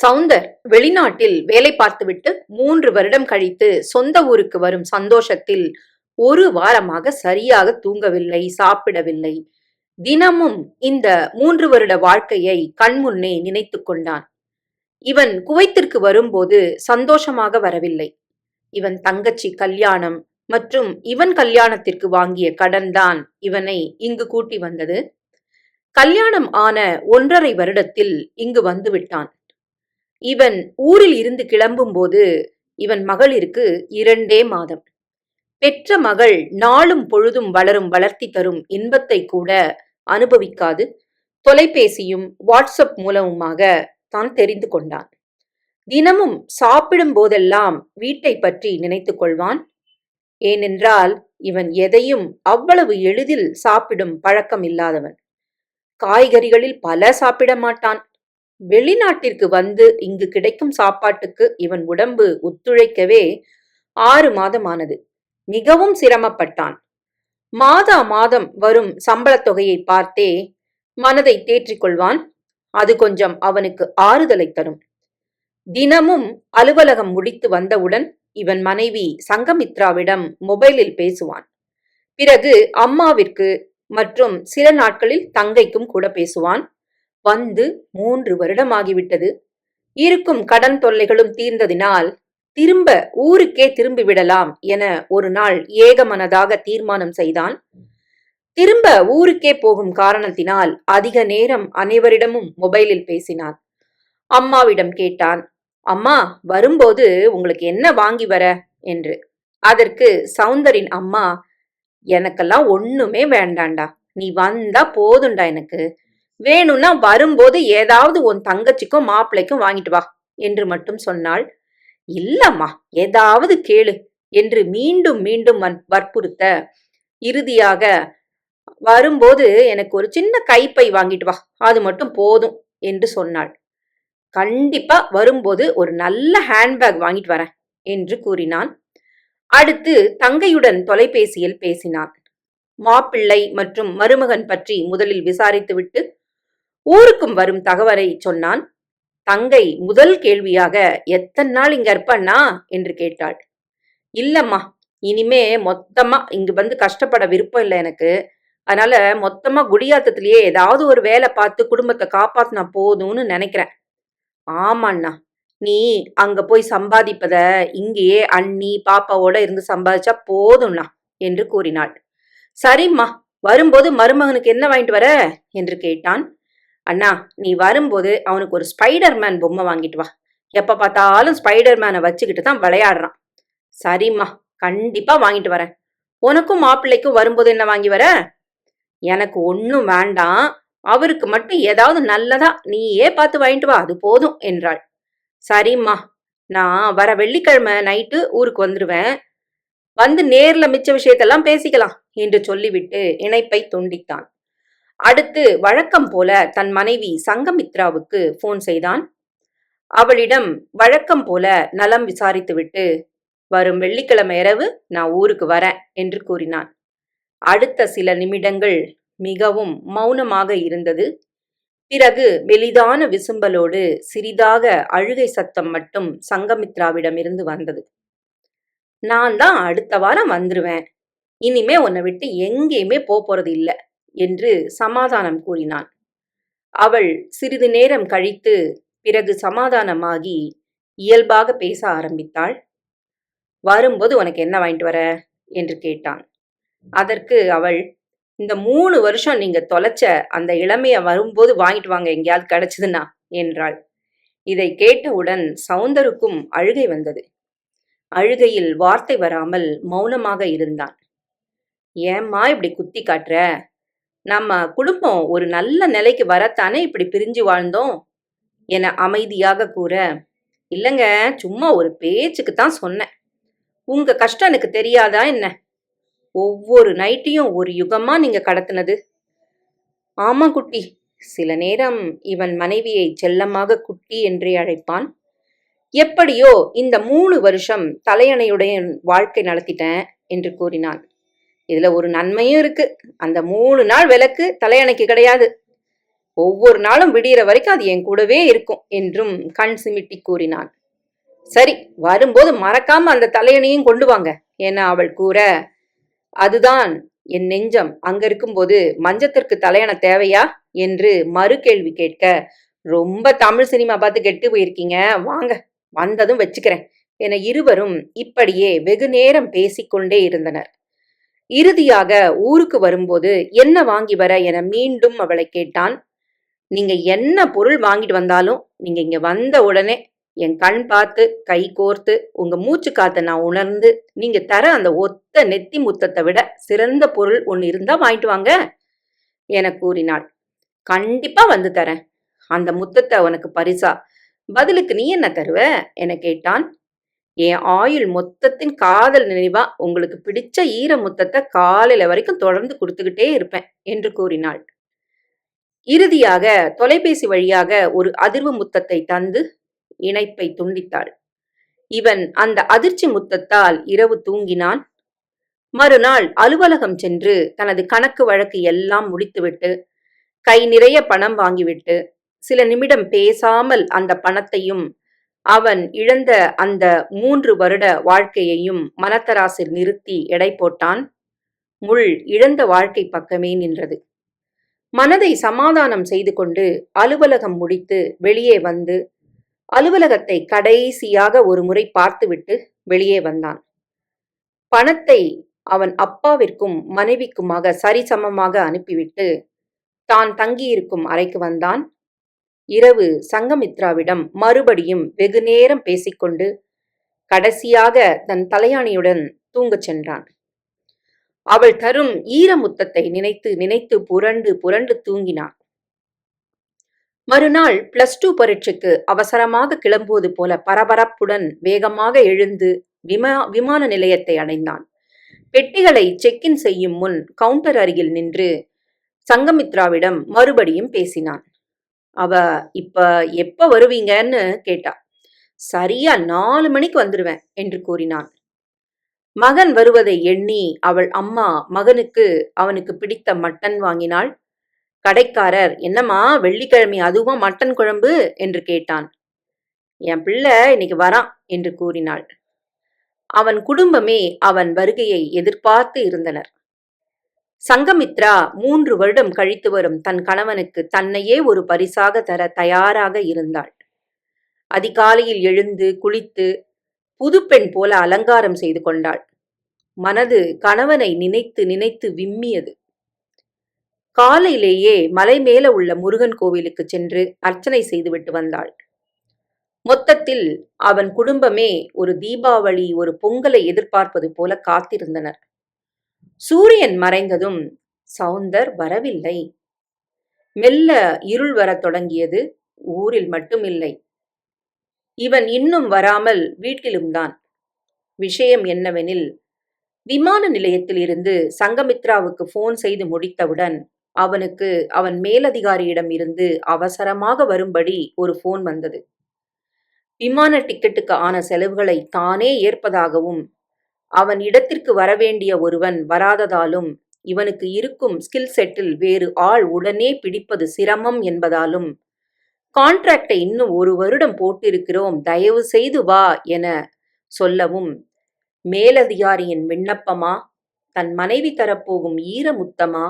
சவுந்தர் வெளிநாட்டில் வேலை பார்த்துவிட்டு மூன்று வருடம் கழித்து சொந்த ஊருக்கு வரும் சந்தோஷத்தில் ஒரு வாரமாக சரியாக தூங்கவில்லை சாப்பிடவில்லை. தினமும் இந்த மூன்று வருட வாழ்க்கையை கண்முன்னே நினைத்து கொண்டான். இவன் குவைத்திற்கு வரும்போது சந்தோஷமாக வரவில்லை. இவன் தங்கச்சி கல்யாணம் மற்றும் இவன் கல்யாணத்திற்கு வாங்கிய கடன்தான் இவனை இங்கு கூட்டி வந்தது. கல்யாணம் ஆன ஒன்றரை வருடத்தில் இங்கு வந்து விட்டான். இவன் ஊரில் இருந்து கிளம்பும்போது இவன் மகளிருக்கு இரண்டே மாதம். பெற்ற மகள் நாளும் பொழுதும் வளரும் வளர்த்தி தரும் இன்பத்தை கூட அனுபவிக்காது. தொலைபேசியும் வாட்ஸ்அப் மூலமுமாக தான் தெரிந்து கொண்டான். தினமும் சாப்பிடும் போதெல்லாம் வீட்டை பற்றி நினைத்து கொள்வான். ஏனென்றால் இவன் எதையும் அவ்வளவு எளிதில் சாப்பிடும் பழக்கம் இல்லாதவன். காய்கறிகளில் பல சாப்பிட மாட்டான். வெளிநாட்டிற்கு வந்து இங்கு கிடைக்கும் சாப்பாட்டுக்கு இவன் உடம்பு ஒத்துழைக்கவே ஆறு மாதமானது. மிகவும் சிரமப்பட்டான். மாதா மாதம் வரும் சம்பளத் தொகையை பார்த்தே மனதை தேற்றிக் கொள்வான். அது கொஞ்சம் அவனுக்கு ஆறுதலை தரும். தினமும் அலுவலகம் முடித்து வந்தவுடன் இவன் மனைவி சங்கமித்ராவிடம் மொபைலில் பேசுவான். பிறகு அம்மாவிற்கு மற்றும் சில நாட்களில் தங்கைக்கும் கூட பேசுவான். வந்து மூன்று வருடமாகிவிட்டது. இருக்கும் கடன் தொல்லைகளும் தீர்ந்ததினால் திரும்ப ஊருக்கே திரும்பி விடலாம் என ஒரு நாள் ஏகமனதாக தீர்மானம் செய்தான். திரும்ப ஊருக்கே போகும் காரணத்தினால் அதிக நேரம் அனைவரிடமும் மொபைலில் பேசினான். அம்மாவிடம் கேட்டான் அம்மா வரும்போது உங்களுக்கு என்ன வாங்கி வர? என்று. அதற்கு சவுந்தரின் அம்மா எனக்கெல்லாம் ஒண்ணுமே வேண்டாண்டா. நீ வந்தா போதுண்டா எனக்கு. வேணும்னா வரும்போது ஏதாவது உன் தங்கச்சிக்கும் மாப்பிள்ளைக்கும் வாங்கிட்டு வா என்று மட்டும் சொன்னாள். இல்லம்மா ஏதாவது கேளு என்று மீண்டும் மீண்டும் வன்- வற்புறுத்த இறுதியாக வரும்போது எனக்கு ஒரு சின்ன கைப்பை வாங்கிட்டு வா அது மட்டும் போதும் என்று சொன்னாள். கண்டிப்பா வரும்போது ஒரு நல்ல ஹேண்ட்பேக் வாங்கிட்டு வரேன் என்று கூறினான். அடுத்து தங்கையுடன் தொலைபேசியில் பேசினான். மாப்பிள்ளை மற்றும் மருமகன் பற்றி முதலில் விசாரித்துவிட்டு ஊருக்கும் வரும் தகவலை சொன்னான். தங்கை முதல் கேள்வியாக எத்தனை நாள் இங்க இருப்பண்ணா? என்று கேட்டாள். இல்லம்மா இனிமே மொத்தமா இங்கு வந்து கஷ்டப்பட விருப்பம் இல்லை எனக்கு. அதனால மொத்தமா குடியாத்தத்திலேயே ஏதாவது ஒரு வேலை பார்த்து குடும்பத்தை காப்பாத்தினா போதும்னு நினைக்கிறேன். ஆமாண்ணா நீ அங்க போய் சம்பாதிப்பத இங்கேயே அண்ணி பாப்பாவோட இருந்து சம்பாதிச்சா போதும்ண்ணா என்று கூறினாள். சரிம்மா வரும்போது மருமகனுக்கு என்ன வாங்கிட்டு வர? என்று கேட்டான். அண்ணா நீ வரும்போது அவனுக்கு ஒரு ஸ்பைடர் மேன் பொம்மை வாங்கிட்டு வா. எப்ப பார்த்தாலும் ஸ்பைடர் மேனை வச்சுக்கிட்டு தான் விளையாடுறான். சரிம்மா கண்டிப்பா வாங்கிட்டு வரேன். உனக்கும் மாப்பிள்ளைக்கும் வரும்போது என்ன வாங்கி வர? எனக்கு ஒன்றும் வேண்டாம். அவருக்கு மட்டும் ஏதாவது நல்லதா நீயே பார்த்து வாங்கிட்டு வா அது போதும் என்றாள். சரிம்மா நான் வர வெள்ளிக்கிழமை நைட்டு ஊருக்கு வந்துடுவேன் வந்து நேரில் மிச்ச விஷயத்தெல்லாம் பேசிக்கலாம் என்று சொல்லிவிட்டு இணைப்பை துண்டித்தான். அடுத்து வழக்கம் போல தன் மனைவி சங்கமித்ராவுக்கு போன் செய்தான். அவளிடம் வழக்கம் போல நலம் விசாரித்துவிட்டு வரும் வெள்ளிக்கிழமை இரவு நான் ஊருக்கு வரேன் என்று கூறினான். அடுத்த சில நிமிடங்கள் மிகவும் மௌனமாக இருந்தது. பிறகு மெலிதான விசும்பலோடு சிறிதாக அழுகை சத்தம் மட்டும் சங்கமித்ராவிடமிருந்து வந்தது. நான் தான் அடுத்த வாரம் வந்துருவேன். இனிமே உன்னை விட்டு எங்கேயுமே போறது இல்லை என்று சமாதானம் கூறினான். அவள் சிறிது நேரம் கழித்து பிறகு சமாதானமாகி இயல்பாக பேச ஆரம்பித்தாள். வரும்போது உனக்கு என்ன வாங்கிட்டு வர? என்று கேட்டான். அதற்கு அவள் இந்த மூணு வருஷம் நீங்க தொலைச்ச அந்த இளமையை வரும்போது வாங்கிட்டு வாங்க எங்கேயாவது கிடைச்சதுன்னா? என்றாள். இதை கேட்டவுடன் சவுந்தருக்கும் அழுகை வந்தது. அழுகையில் வார்த்தை வராமல் மௌனமாக இருந்தான். ஏம்மா இப்படி குத்தி காட்டுற? நம்ம குடும்பம் ஒரு நல்ல நிலைக்கு வரத்தானே இப்படி பிரிஞ்சு வாழ்ந்தோம்? என அமைதியாக கூற இல்லைங்க சும்மா ஒரு பேச்சுக்கு தான் சொன்னேன். உங்க கஷ்டம் எனக்கு தெரியாதா என்ன? ஒவ்வொரு நைட்டையும் ஒரு யுகமா நீங்க கடத்தினது. ஆமா குட்டி. சில நேரம் இவன் மனைவியை செல்லமாக குட்டி என்றே அழைப்பான். எப்படியோ இந்த மூணு வருஷம் தலையணையுடைய வாழ்க்கை நடத்திட்டேன் என்று கூறினான் இதுல ஒரு நன்மையும் இருக்கு. அந்த மூணு நாள் விளக்கு தலையணைக்கு கிடையாது. ஒவ்வொரு நாளும் விடியற வரைக்கும் அது என் கூடவே இருக்கும் என்றும் கண் சிமிட்டி கூறினான். சரி வரும்போது மறக்காம அந்த தலையணையும் கொண்டு வாங்க என அவள் கூற அதுதான் என் நெஞ்சம். அங்க இருக்கும்போது மஞ்சத்திற்கு தலையணை தேவையா? என்று மறு கேள்வி கேட்க ரொம்ப தமிழ் சினிமா பார்த்து கெட்டு போயிருக்கீங்க. வாங்க வந்ததும் வச்சுக்கிறேன் என இருவரும் இப்படியே வெகு நேரம் பேசிக்கொண்டே இருந்தனர். இறுதியாக ஊருக்கு வரும்போது என்ன வாங்கி வர? என மீண்டும் அவளை கேட்டான். நீங்க என்ன பொருள் வாங்கிட்டு வந்தாலும் நீங்க இங்க வந்த உடனே என் கண் பார்த்து கை கோர்த்து உங்க மூச்சு காத்த நான் உணர்ந்து நீங்க தர அந்த ஒத்த நெத்தி முத்தத்தை விட சிறந்த பொருள் ஒன்னு இருந்தா வாங்கிட்டு வாங்க என கூறினாள். கண்டிப்பா வந்து தரேன். அந்த முத்தத்தை உனக்கு பரிசா? பதிலுக்கு நீ என்ன தருவ? என கேட்டான். என் ஆயுள் மொத்தத்தின் காதல் நினைவா உங்களுக்கு பிடிச்ச ஈர முத்தத்தை காலையில வரைக்கும் தொடர்ந்து கொடுத்துக்கிட்டே இருப்பேன் என்று கூறினாள். இறுதியாக தொலைபேசி வழியாக ஒரு அதிர்வு முத்தத்தை தந்து இணைப்பை துண்டித்தாள். இவன் அந்த அதிர்ச்சி முத்தத்தால் இரவு தூங்கினான். மறுநாள் அலுவலகம் சென்று தனது கணக்கு வழக்கு எல்லாம் முடித்துவிட்டு கை நிறைய பணம் வாங்கிவிட்டு சில நிமிடம் பேசாமல் அந்த பணத்தையும் அவன் இழந்த அந்த மூன்று வருட வாழ்க்கையையும் மனத்தராசில் நிறுத்தி எடை போட்டான். முள் இழந்த வாழ்க்கை பக்கமே நின்றது. மனதை சமாதானம் செய்து கொண்டு அலுவலகம் முடித்து வெளியே வந்து அலுவலகத்தை கடைசியாக ஒரு முறை பார்த்துவிட்டு வெளியே வந்தான். பணத்தை அவன் அப்பாவிற்கும் மனைவிக்குமாக சரிசமமாக அனுப்பிவிட்டு தான் தங்கியிருக்கும் அறைக்கு வந்தான். இரவு சங்கமித்ராவிடம் மறுபடியும் வெகு நேரம் பேசிக்கொண்டு கடைசியாக தன் தலையாணியுடன் தூங்கச் சென்றான். அவள் தரும் ஈரமுத்தத்தை நினைத்து நினைத்து புரண்டு புரண்டு தூங்கினான் மறுநாள் பிளஸ் டூ பரீட்சைக்கு அவசரமாக கிளம்புவது போல பரபரப்புடன் வேகமாக எழுந்து விமா விமான நிலையத்தை அடைந்தான். பெட்டிகளை செக்கின் செய்யும் முன் கவுண்டர் அருகில் நின்று சங்கமித்ராவிடம் மறுபடியும் பேசினான். அவ இப்ப எப்ப வருவீங்கன்னு கேட்டா சரியா நாலு மணிக்கு வந்துடுவேன் என்று கூறினான் மகன் வருவதை எண்ணி அவள் அம்மா மகனுக்கு அவனுக்கு பிடித்த மட்டன் வாங்கினாள். கடைக்காரர் என்னம்மா வெள்ளிக்கிழமை அதுவும் மட்டன் குழம்பு? என்று கேட்டான். என் பிள்ளை இன்னைக்கு வரான் என்று கூறினாள். அவன் குடும்பமே அவன் வருகையை எதிர்பார்த்து இருந்தனர். சங்கமித்ரா மூன்று வருடம் கழித்து வரும் தன் கணவனுக்கு தன்னையே ஒரு பரிசாக தர தயாராக இருந்தாள். அதிகாலையில் எழுந்து குளித்து புதுப்பெண் போல அலங்காரம் செய்து கொண்டாள். மனது கணவனை நினைத்து நினைத்து விம்மியது. காலையிலேயே மலை மேல உள்ள முருகன் கோவிலுக்கு சென்று அர்ச்சனை செய்துவிட்டு வந்தாள். மொத்தத்தில் அவன் குடும்பமே ஒரு தீபாவளி ஒரு பொங்கலை எதிர்பார்ப்பது போல காத்திருந்தனர். சூரியன் மறைந்ததும் சவுந்தர் வரவில்லை. மெல்ல இருள் வரத் தொடங்கியது ஊரில் மட்டுமில்லை. இவன் இன்னும் வராமல் வீட்டிலும்தான். விஷயம் என்னவெனில் விமான நிலையத்தில் இருந்து சங்கமித்ராவுக்கு போன் செய்து முடித்தவுடன் அவனுக்கு அவன் மேலதிகாரியிடம் இருந்து அவசரமாக வரும்படி ஒரு போன் வந்தது. விமான டிக்கெட்டுக்கு ஆன செலவுகளை தானே ஏற்பதாகவும் அவன் இடத்திற்கு வரவேண்டிய ஒருவன் வராததாலும் இவனுக்கு இருக்கும் ஸ்கில் செட்டில் வேறு ஆள் உடனே பிடிப்பது சிரமம் என்பதாலும் கான்ட்ராக்டை இன்னும் ஒரு வருடம் போட்டிருக்கிறோம் தயவு செய்து வா என சொல்லவும் மேலதிகாரியின் விண்ணப்பமா? தன் மனைவி தரப்போகும் ஈரமுத்தமா?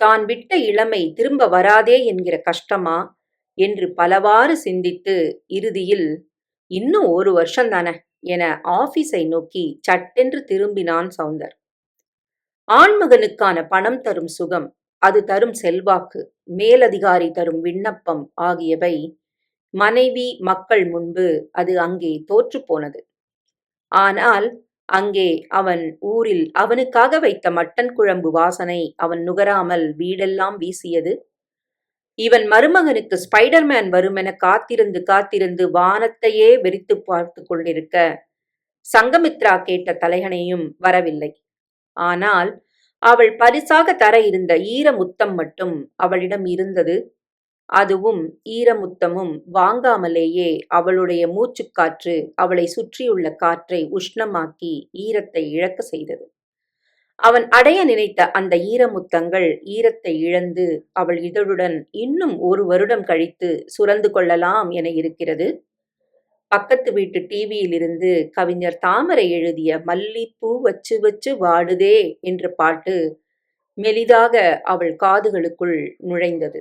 தான் விட்ட இளமை திரும்ப வராதே என்கிற கஷ்டமா? என்று பலவாறு சிந்தித்து இறுதியில் இன்னும் ஒரு வருஷம் தானே? என ஆபீஸை நோக்கி சட்டென்று திரும்பினான் சவுந்தர். ஆண்மகனுக்கான பணம் தரும் சுகம் அது தரும் செல்வாக்கு மேலதிகாரி தரும் விண்ணப்பம் ஆகியவை மனைவி மக்கள் முன்பு அது அங்கே தோற்றுப்போனது ஆனால் அங்கே அவன் ஊரில் அவனுக்காக வைத்த மட்டன் குழம்பு வாசனை அவன் நுகராமல் வீடெல்லாம் வீசியது இவன் மருமகனுக்கு ஸ்பைடர்மேன் வருமென காத்திருந்து காத்திருந்து வானத்தையே வெறித்து பார்த்து கொண்டிருக்க சங்கமித்ரா கேட்ட தலைகனையும் வரவில்லை. ஆனால் அவள் பரிசாக தர இருந்த ஈரமுத்தம் மட்டும் அவளிடம் இருந்தது. அதுவும் ஈரமுத்தமும் வாங்காமலேயே அவளுடைய மூச்சுக்காற்று அவளை சுற்றியுள்ள காற்றை உஷ்ணமாக்கி ஈரத்தை இழக்க செய்தது. அவன் அடைய நினைத்த அந்த ஈரமுத்தங்கள் ஈரத்தை இழந்து அவள் இதழுடன் இன்னும் ஒரு வருடம் கழித்து சுரந்து கொள்ளலாம் என இருக்கிறது. பக்கத்து வீட்டு டிவியிலிருந்து கவிஞர் தாமரை எழுதிய மல்லிப்பூ வச்சு வச்சு வாடுதே என்ற பாட்டு மெலிதாக அவள் காதுகளுக்குள் நுழைந்தது.